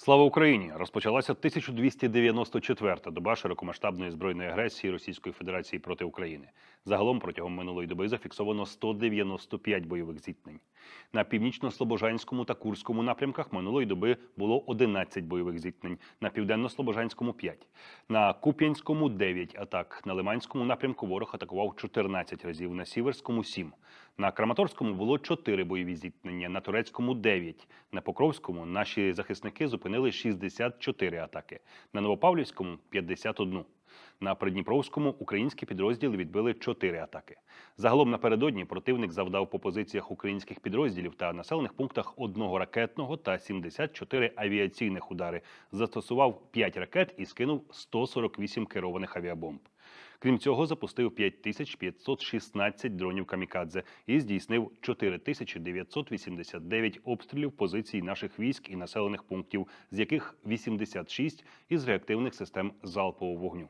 Слава Україні! Розпочалася 1294-та доба широкомасштабної збройної агресії Російської Федерації проти України. Загалом протягом минулої доби зафіксовано 195 бойових зіткнень. На північно-слобожанському та Курському напрямках минулої доби було 11 бойових зіткнень, на південно-слобожанському 5. На Куп'янському 9 атак. На Лиманському напрямку ворог атакував 14 разів, на Сіверському 7. На Краматорському було 4 бойові зіткнення, на Турецькому 9. На Покровському наші захисники зупинили 64 атаки, на Новопавлівському 51. На Придніпровському українські підрозділи відбили 4 атаки. Загалом напередодні противник завдав по позиціях українських підрозділів та населених пунктах одного ракетного та 74 авіаційних удари, застосував 5 ракет і скинув 148 керованих авіабомб. Крім цього, запустив 5516 дронів камікадзе і здійснив 4989 обстрілів позицій наших військ і населених пунктів, з яких 86 із реактивних систем залпового вогню.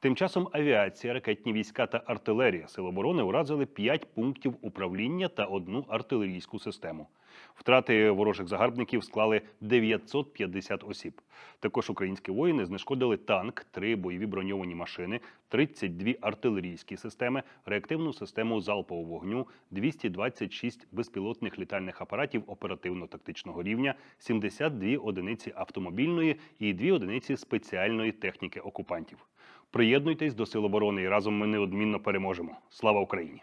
Тим часом авіація, ракетні війська та артилерія Сил оборони уразили 5 пунктів управління та одну артилерійську систему. Втрати ворожих загарбників склали 950 осіб. Також українські воїни знешкодили танк, три бойові броньовані машини, 32 артилерійські системи, реактивну систему залпового вогню, 226 безпілотних літальних апаратів оперативно-тактичного рівня, 72 одиниці автомобільної і 2 одиниці спеціальної техніки окупантів. Приєднуйтесь до Сил оборони і разом ми неодмінно переможемо. Слава Україні!